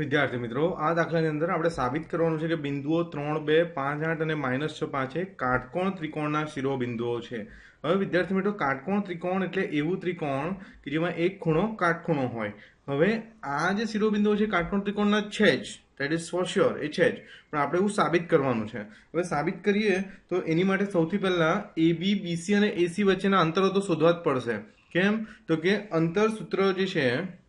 વિદ્યાર્થી મિત્રો, આ દાખલાની અંદર આપણે સાબિત કરવાનું છે કે બિંદુઓ ત્રણ, બે, પાંચ, આઠ અને માઇનસ છ, પાંચ એ કાટકોણ ત્રિકોણના શિરોબિંદુઓ છે. હવે વિદ્યાર્થી મિત્રો, કાટકોણ ત્રિકોણ એટલે એવું ત્રિકોણ કે જેમાં એક ખૂણો કાટખૂણો હોય. હવે આ જે શિરોબિંદુઓ છે, કાટકોણ ત્રિકોણના છે જ. દેટ ઇઝ ફોર શ્યોર એ છે જ. પણ આપણે એવું સાબિત કરવાનું છે. હવે સાબિત કરીએ તો એની માટે સૌથી પહેલાં એ બી બીસી અને એસી વચ્ચેના અંતરો તો શોધવા જ પડશે. કેમ? તો કે અંતર સૂત્ર જે છે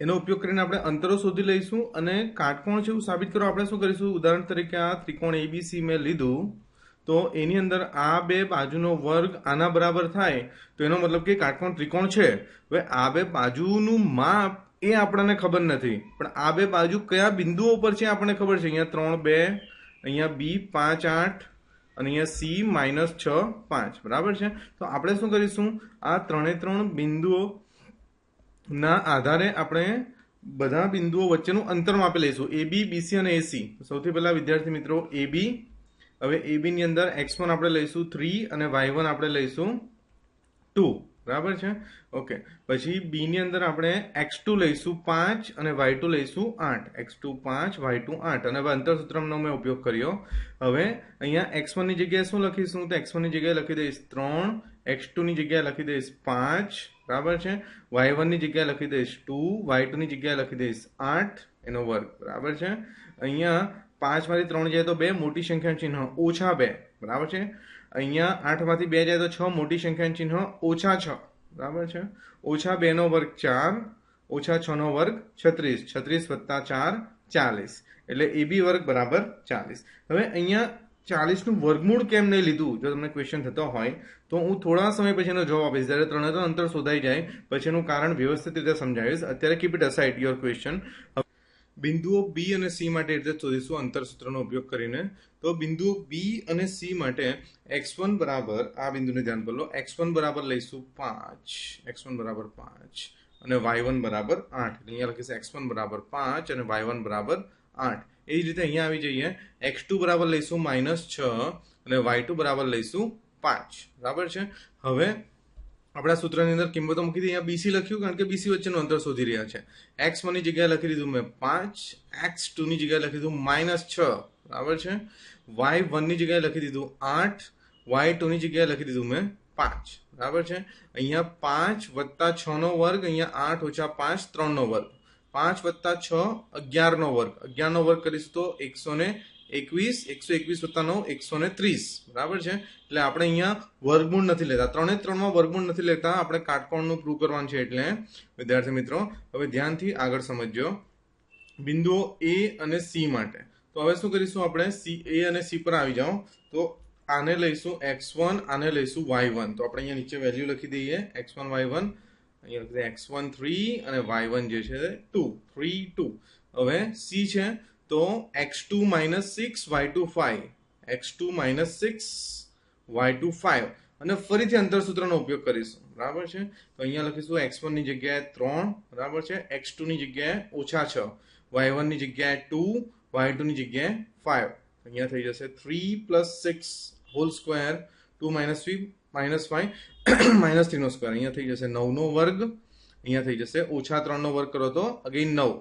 એનો ઉપયોગ કરીને આપણે અંતરો શોધી લઈશું અને કાટકોણ છે એવું સાબિત કરવા આપણે શું કરીશું? ઉદાહરણ તરીકે આ ત્રિકોણ એબીસી મેં લીધું, તો એની અંદર આ બે બાજુનો વર્ગ આના બરાબર થાય. તો એનો મતલબ કે કાટકોણ ત્રિકોણ છે. હવે આ બે બાજુનું માપ એ આપણને ખબર નથી. પણ આ બે બાજુ કયા બિંદુઓ પર છે આપણને ખબર છે? અહીંયા ત્રણ, બે, અહીંયા બી પાંચ, આઠ, અને અહીંયા સી માઇનસ છ, પાંચ. બરાબર છે? તો આપણે શું કરીશું? આ ત્રણે ત્રણ બિંદુઓ ના આધારે આપણે બધા બિંદુઓ વચ્ચેનું અંતર માપી લઈશું. એ બી બીસી અને એસી સૌથી પહેલા વિદ્યાર્થી મિત્રો એ બી હવે એ બીની અંદર એક્સ વન આપણે લઈશું થ્રી અને વાય વન આપણે લઈશું ટુ બરાબર છે? ઓકે પછી બીની અંદર આપણે એક્સ ટુ લઈશું, પાંચ અને વાય ટુ લઈશું, આઠ. એક્સ ટુ પાંચ વાય ટુ આઠ. અને હવે અંતરસૂત્રમનો મેં ઉપયોગ કર્યો. હવે અહીંયા એક્સ વનની જગ્યાએ શું લખીશું? તો એક્સ વનની જગ્યાએ લખી દઈશ, ત્રણ એક્સ ટુની જગ્યાએ લખી દઈશ પાંચ, બરાબર છે? વાય વનની જગ્યાએ લખી દઈશ ટુ વાય ટુની જગ્યાએ લખી દઈશ આઠ, એનો વર્ગ, બરાબર છે? અહીંયા પાંચમાંથી ત્રણ જાય તો બે, મોટી સંખ્યાનું ચિહ્ન ઓછા બે, બરાબર છે? અહીંયા આઠમાંથી બે જાય તો છ, મોટી સંખ્યાનું ચિહ્ન ઓછા છ, બરાબર છે? ઓછા બે નો વર્ગ ચાર, ઓછા છ નો વર્ગ છત્રીસ છત્રીસ વત્તા ચાર, ચાલીસ. એટલે એ બી વર્ગ બરાબર ચાલીસ. હવે અહીંયા ચાલીસનું વર્ગમૂળ કેમ નહીં લીધું? જો તમને ક્વેશ્ચન થતો હોય, તો હું થોડા સમય પછી એનો જવાબ આપીશ. જ્યારે ત્રણે ત્રણ અંતર શોધાઈ જાય પછી એનું કારણ વ્યવસ્થિત રીતે સમજાવીશ. અત્યારે keep it aside your question બિંદુઓ બી અને સી માટે એટલે શોધીશું અંતર સૂત્રનો ઉપયોગ કરીને. તો બિંદુ બી અને સી માટે એક્સ વન બરાબર, આ બિંદુને ધ્યાન પર લો એક્સ વન બરાબર લઈશું પાંચ. એક્સ વન બરાબર પાંચ. અને વાય વન બરાબર આઠ. અહીંયા લખીશું એક્સ વન બરાબર પાંચ અને વાય વન બરાબર આઠ. એ જ રીતે અહીંયા આવી જઈએ. એક્સ ટુ બરાબર લઈશું માઇનસ છ અને વાય ટુ બરાબર લઈશું પાંચ. બરાબર છે? હવે આપણા સૂત્રની અંદર કિંમતો મૂકી દીધી અહીંયા બીસી લખ્યું કારણ કે બીસી વચ્ચેનું અંતર શોધી રહ્યા છે. એક્સ વનની જગ્યાએ લખી દીધું મેં પાંચ. એક્સ ટુની જગ્યાએ લખી દીધું માઇનસ છ. બરાબર છે? વાય વનની જગ્યાએ લખી દીધું આઠ. વાય ટુની જગ્યાએ લખી દીધું મેં પાંચ. બરાબર છે? અહીંયા પાંચ વત્તા છનો વર્ગ, અહીંયા આઠ ઓછા પાંચ ત્રણનો વર્ગ. પાંચ વત્તા છ અગિયાર નો વર્ગ. અગિયાર નો વર્ગ કરીશું તો એકસો ને એકવીસ, એકસો એકવીસ વત્તા નવ એકસો ને ત્રીસ. બરાબર છે? એટલે આપણે અહીંયા વર્ગમૂળ નથી લેતા. ત્રણે ત્રણમાં વર્ગમૂળ નથી લેતા. આપણે કાટકોણનું પ્રૂવ કરવાનું છે એટલે, વિદ્યાર્થી મિત્રો, હવે ધ્યાનથી આગળ સમજજો. બિંદુઓ એ અને સી માટે. તો હવે શું કરીશું આપણે? સી એ અને સી પર આવી જાઓ. તો આને લઈશું એક્સ વન આને લઈશું વાય વન તો આપણે અહીંયા નીચે વેલ્યુ લખી દઈએ. એક્સ વન વાય વન અહીંયા એક્સ વન થ્રી અને વાય વન જે છે ટુ થ્રી ટુ હવે સી છે, તો X two minus six Y two five X two minus six Y two five અને ફરીથી અંતરસૂત્રનો ઉપયોગ કરીશું. બરાબર છે? તો અહીંયા લખીશું એક્સ વનની જગ્યાએ ત્રણ, બરાબર છે? એક્સ ટુની જગ્યાએ ઓછા છ. વાય વનની જગ્યાએ ટુ વાય ટુની જગ્યાએ ફાઈવ અહીંયા થઈ જશે three plus six whole square two minus three minus five minus થ્રીનો square. અહીંયા થઈ જશે નવનો વર્ગ, અહીંયા થઈ જશે ઓછા ત્રણનો વર્ગ કરો તો અગેન નવ.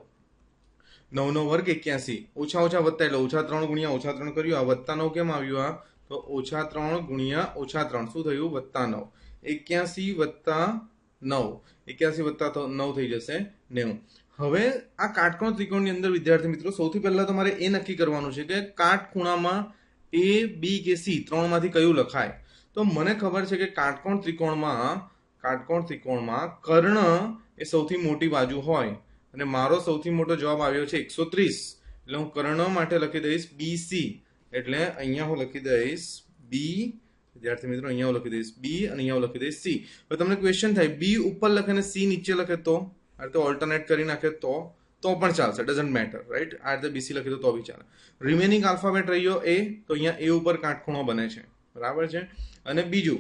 નવનો વર્ગ એક્યાસી. ઓછા ઓછા વત્તા એટલે ઓછા ત્રણ ગુણ્યા ઓછા ત્રણ કર્યું. આ વત્તા નવ કેમ આવ્યું આ? તો ઓછા ત્રણ ગુણ્યા ઓછા ત્રણ. શું થયું? વત્તા નવ. એક્યાસી વત્તા નવ. એક્યાસી વત્તા નવ થઈ જશે નેવું. હવે આ કાટકોણ ત્રિકોણની અંદર, વિદ્યાર્થી મિત્રો, સૌથી પહેલા તમારે એ નક્કી કરવાનું છે કે કાટખૂણામાં એ, બી કે સી ત્રણમાંથી કયું લખાય? તો મને ખબર છે કે કાટકોણ ત્રિકોણમાં કાટકોણ ત્રિકોણમાં કર્ણ એ સૌથી મોટી બાજુ હોય. અને મારો સૌથી મોટો જવાબ આવ્યો છે એકસો ત્રીસ. એટલે હું કર્ણ માટે લખી દઈશ બીસી એટલે અહીંયા હું લખી દઈશ બી વિદ્યાર્થી મિત્રો, અહીંયા હું લખી દઈશ બી અને અહીંયા હું લખી દઈશ સી હવે તમને ક્વેશ્ચન થાય બી ઉપર લખે અને સી નીચે લખે તો? આ રીતે ઓલ્ટરનેટ કરી નાખે તો? તો પણ ચાલશે ડઝન્ટ મેટર રાઈટ આ રીતે બીસી લખી દો તો બી ચાલે. રિમેનિંગ આલ્ફાબેટ રહ્યો એ તો અહીંયા એ ઉપર કાટખૂણો બને છે. બરાબર છે? અને બીજું,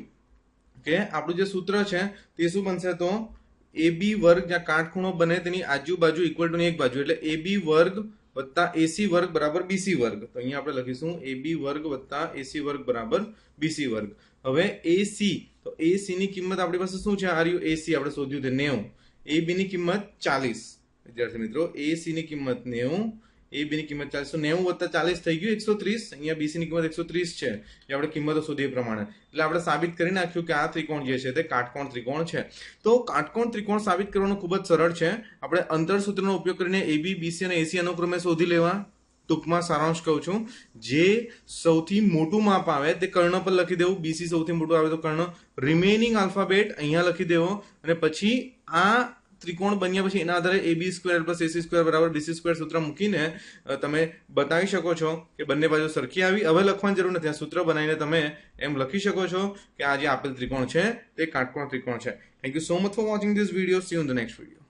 કે આપણું જે સૂત્ર છે, તે શું બનશે તો? એ બી વર્ગ જ્યાં કાટખૂણો બને તેની આજુબાજુ ઇક્વલ ટુ એક બાજુ. એટલે એ બી વર્ગ વત્તા એસી વર્ગ બરાબર બીસી વર્ગ. તો અહીંયા આપણે લખીશું, એ બી વર્ગ વત્તા એસી વર્ગ બરાબર બીસી વર્ગ. હવે એસી તો એસી ની કિંમત આપણી પાસે શું છે? આ રહ્યું એસી આપણે શોધ્યું છે નેવું. એ ની કિંમત ચાલીસ. વિદ્યાર્થી મિત્રો, એ સી ની કિંમત નેવું એ બી કિંમત ચાલીસ. તો નેવું વત્તા ચાલીસ થઈ ગયું, એકસો ત્રીસ. અહીંયા બીસીની કિંમત એકસો ત્રીસ છે. એ આપણે કિંમતો શોધી એ પ્રમાણે. એટલે આપણે સાબિત કરી નાખ્યું કે આ ત્રિકોણ જે છે તે કાટકોણ ત્રિકોણ છે. તો કાટકોણ ત્રિકોણ સાબિત કરવાનું ખૂબ જ સરળ છે. આપણે અંતર સૂત્રનો ઉપયોગ કરીને એબી બીસી અને એસી અનુક્રમે શોધી લેવા. ટૂંકમાં સારાંશ કહું છું. જે સૌથી મોટું માપ આવે તે કર્ણ પર લખી દેવું. બીસી સૌથી મોટું આવે તો કર્ણ. રિમેનિંગ આલ્ફાબેટ અહીંયા લખી દેવો. અને પછી આ ત્રિકોણ બન્યા પછી એના આધારે A B square plus AC square બરાબર બીસી સ્ક્વેર સૂત્ર મૂકીને તમે બતાવી શકો છો કે બંને બાજુ સરખી આવી. હવે લખવાની જરૂર નથી. આ સૂત્ર બનાવીને તમે એમ લખી શકો છો કે આ જે આપેલ ત્રિકોણ છે, તે કાટકોણ ત્રિકોણ છે. Thank you so much for watching this video see you the next video